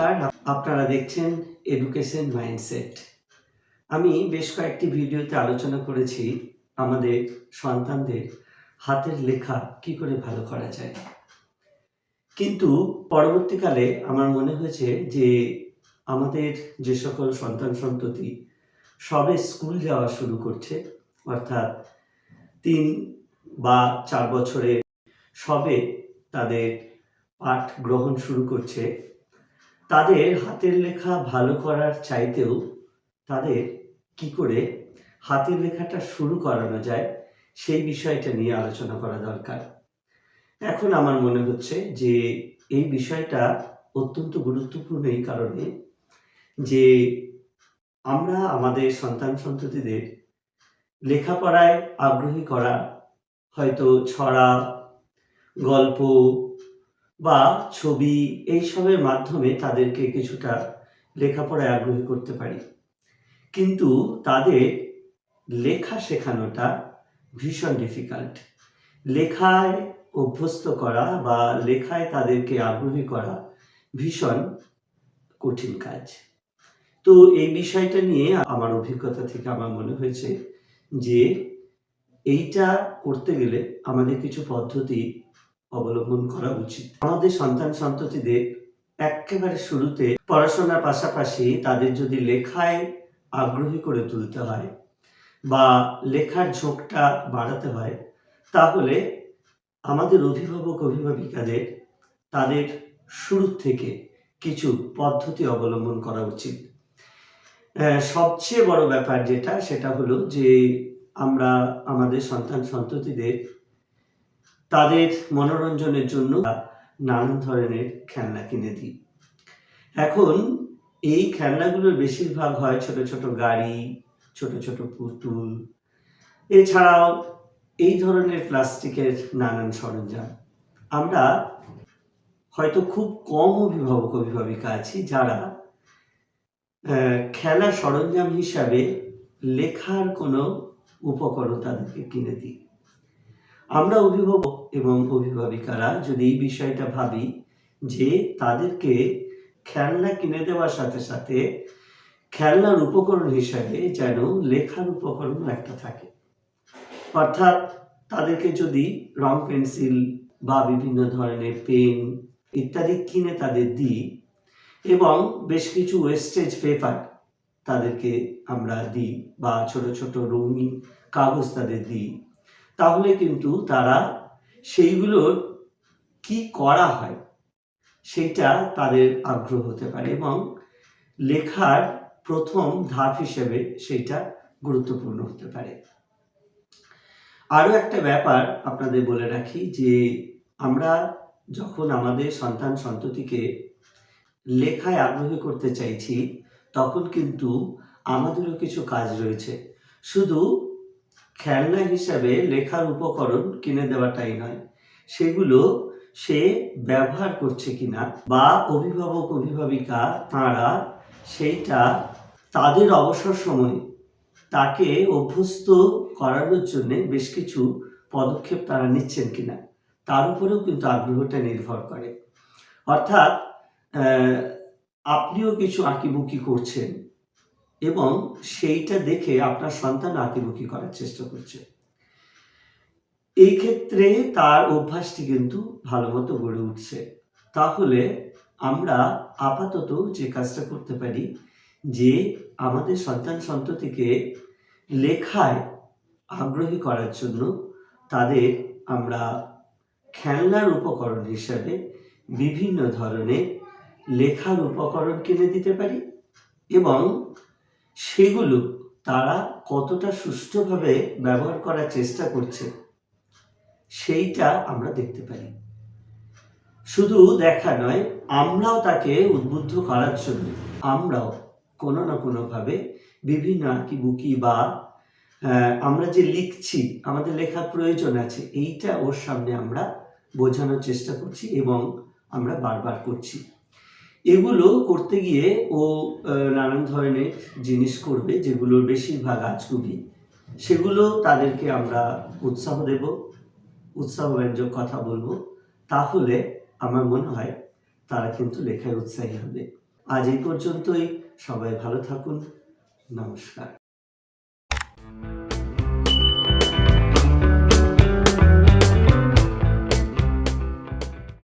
নমস্কার, আপনারা দেখছেন এডুকেশন মাইন্ডসেট আমি বেশ কয়েকটি ভিডিওতে আলোচনা করেছি আমাদের সন্তানদের হাতের লেখা কি করে ভালো করা যায়। কিন্তু পরবর্তীকালে আমার মনে হয়েছে যে আমাদের যে সকল সন্তান সন্ততি সবে স্কুল যাওয়া শুরু করছে, অর্থাৎ তিন বা চার বছরে সবে তাদের পাঠ গ্রহণ শুরু করছে। তাদের হাতের লেখা ভালো করার চাইতেও তাদের কি করে হাতের লেখাটা শুরু করানো যায়, সেই বিষয়টা নিয়ে আলোচনা করা দরকার। এখন আমার মনে হচ্ছে যে এই বিষয়টা অত্যন্ত গুরুত্বপূর্ণ এই কারণে যে আমরা আমাদের সন্তান সন্ততিদের লেখাপড়ায় আগ্রহী করা, হয়তো ছড়া, গল্প বা ছবি এইসবের মাধ্যমে তাদেরকে কিছুটা লেখাপড়ায় আগ্রহী করতে পারি। কিন্তু তাদের লেখা শেখানোটা ভীষণ ডিফিকাল্ট লেখায় অভ্যস্ত করা বা লেখায় তাদেরকে আগ্রহী করা ভীষণ কঠিন কাজ। তো এই বিষয়টা নিয়ে আমার অভিজ্ঞতা থেকে আমার মনে হয়েছে যে এইটা করতে গেলে আমাদের কিছু পদ্ধতি অবলম্বন করা উচিত। আমাদের সন্তান সন্ততিদের একেবারে শুরুতে পড়াশোনার পাশাপাশি তাদের যদি লেখায় আগ্রহী করে তুলতে হয় বা লেখার ঝোঁকটা বাড়াতে হয়, তাহলে আমাদের অভিভাবক, অভিভাবিকাদের তাদের শুরু থেকে কিছু পদ্ধতি অবলম্বন করা উচিত। সবচেয়ে বড় ব্যাপার যেটা, সেটা হলো যে আমরা আমাদের সন্তান সন্ততিদের তাদের মনোরঞ্জনের জন্য নানান ধরনের খেলনা কিনে দিই। এখন এই খেলনাগুলোর বেশিরভাগ হয় ছোট ছোট গাড়ি, ছোট ছোট পুতুল। এছাড়াও এই ধরনের প্লাস্টিকের নানান সরঞ্জাম। আমরা হয়তো খুব কম অভিভাবক, অভিভাবিকা আছি যারা খেলা সরঞ্জাম হিসাবে লেখার কোনো উপকরণ তাদেরকে কিনে দিই। আমরা অভিভাবক এবং অভিভাবিকারা যদি এই বিষয়টা ভাবি যে তাদেরকে খেলনা কিনে দেওয়ার সাথে সাথে খেলনার উপকরণ হিসাবে যেন লেখার উপকরণ একটা থাকে। অর্থাৎ তাদেরকে যদি রং পেন্সিল বা বিভিন্ন ধরনের পেন ইত্যাদি কিনে তাদের দিই এবং বেশ কিছু ওয়েস্টেজ পেপার তাদেরকে আমরা দিই বা ছোট ছোট রঙিন কাগজ তাদের দিই তাহলে কিন্তু তারা সেইগুলোর কি করা হয় সেটা তাদের আগ্রহ হতে পারে এবং লেখার প্রথম ধাপ হিসেবে সেইটা গুরুত্বপূর্ণ হতে পারে। আরও একটা ব্যাপার আপনাদের বলে রাখি যে আমরা যখন আমাদের সন্তান সন্ততিকে লেখায় আগ্রহী করতে চাইছি, তখন কিন্তু আমাদেরও কিছু কাজ রয়েছে। শুধু খেলনা হিসাবে লেখার উপকরণ কিনে দেওয়াটাই নয়। সেগুলো সে ব্যবহার করছে কিনা বা অভিভাবক, অভিভাবিকা, তাঁরা সেইটা তাদের অবসর সময়ে তাকে অভ্যস্ত করানোর জন্য বেশ কিছু পদক্ষেপ তারা নিচ্ছেন কিনা, তার উপরেও কিন্তু আগ্রহটা নির্ভর করে। অর্থাৎ আপনিও কিছু আঁকিবুকি করছেন এবং সেইটা দেখে আপনার সন্তান আঁকিবুকি করার চেষ্টা করছে। এই ক্ষেত্রে তার অভ্যাসটি কিন্তু ভালো মতো গড়ে উঠছে। তাহলে আমরা আপাতত যে কাজটা করতে পারি, যে আমাদের সন্তান সন্ততিকে লেখায় আগ্রহী করার জন্য তাদের আমরা খেলনার উপকরণ হিসাবে বিভিন্ন ধরনের লেখার উপকরণ কিনে দিতে পারি এবং সেগুলো তারা কতটা সুষ্ঠুভাবে ব্যবহার করার চেষ্টা করছে, সেইটা আমরা দেখতে পারি শুধু দেখা নয়, আমরাও তাকে উদ্বুদ্ধ করার জন্য, আমরাও কোনো না কোনোভাবে বিভিন্ন আঁকিবুকি বা আমরা যে লিখছি, আমাদের লেখার প্রয়োজন আছে, এইটা ওর সামনে আমরা বোঝানোর চেষ্টা করছি এবং আমরা বারবার করছি। এগুলো করতে গিয়ে ও নানান ধরনের জিনিস করবে, যেগুলোর বেশিরভাগ আজগুবি সেগুলো তাদেরকে আমরা উৎসাহ দেব উৎসাহ ব্যঞ্জক কথা বলব। তাহলে আমার মনে হয় তারা কিন্তু লেখায় উৎসাহী হবে। আজ এই পর্যন্তই। সবাই ভালো থাকুন। নমস্কার।